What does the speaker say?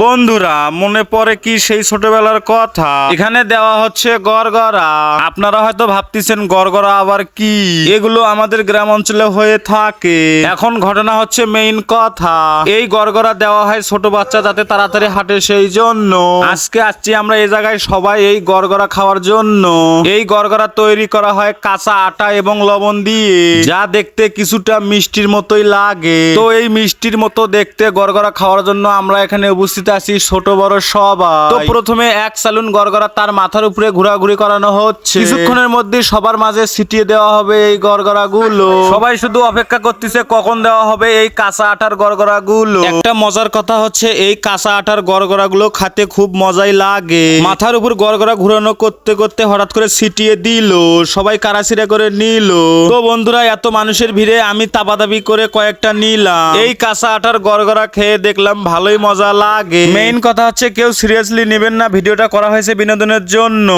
বন্ধুরা, মনে পড়ে কি সেই ছোটবেলার কথা? এখানে দেওয়া হচ্ছে গড়গড়া। আপনারা হয়তো ভাবতেছেন, গড়গড়া আবার কি? এগুলো আমাদের গ্রাম অঞ্চলে হয়ে থাকে। এখন ঘটনা হচ্ছে মেইন কথা। এই গড়গড়া দেওয়া হয় ছোট বাচ্চা যাতে তাড়াতাড়ি হাঁটে সেই জন্য। আজকে আসছি আমরা এই জায়গায় সবাই এই গড়গড়া খাওয়ার জন্য। এই গড়গড়া তৈরি করা হয় কাঁচা আটা এবং লবণ দিয়ে। যা দেখতে কিছুটা মিষ্টির মতোই লাগে। তো এই মিষ্টির মতো দেখতে গড়গড়া খাওয়ার জন্য আমরা এখানে উপস্থিত আছি ছোট বড় সবাই। তো প্রথমে এক সালুন গড়গড়া তার মাথার উপরে ঘোরাঘুরি করানো হচ্ছে। কিছুক্ষণের মধ্যে সবার মাঝে ছিটিয়ে দেওয়া হবে এই গড়গড়া গুলো সবাই শুধু অপেক্ষা করতেছে কখন দেওয়া হবে এই কাঁচা আটার গড়গড়া গুলো একটা মজার কথা হচ্ছে এই কাঁচা আটার গড়গড়া গুলো খাতে খুব মজাই লাগে। মাথার উপর গড়গড়া ঘুরানো করতে করতে হঠাৎ করে ছিটিয়ে দিল সবাই কারাছিরা করে নিল। তো বন্ধুরা এত মানুষের ভিড়ে আমি তাবাদাবি করে কয়েকটা নিলাম। এই কাঁচা আটার গড়গড়া খেয়ে দেখলাম ভালোই মজা লাগে মেইন কথা হচ্ছে কেউ সিরিয়াসলি নেবেন না ভিডিওটা করা হয়েছে বিনোদনের জন্য।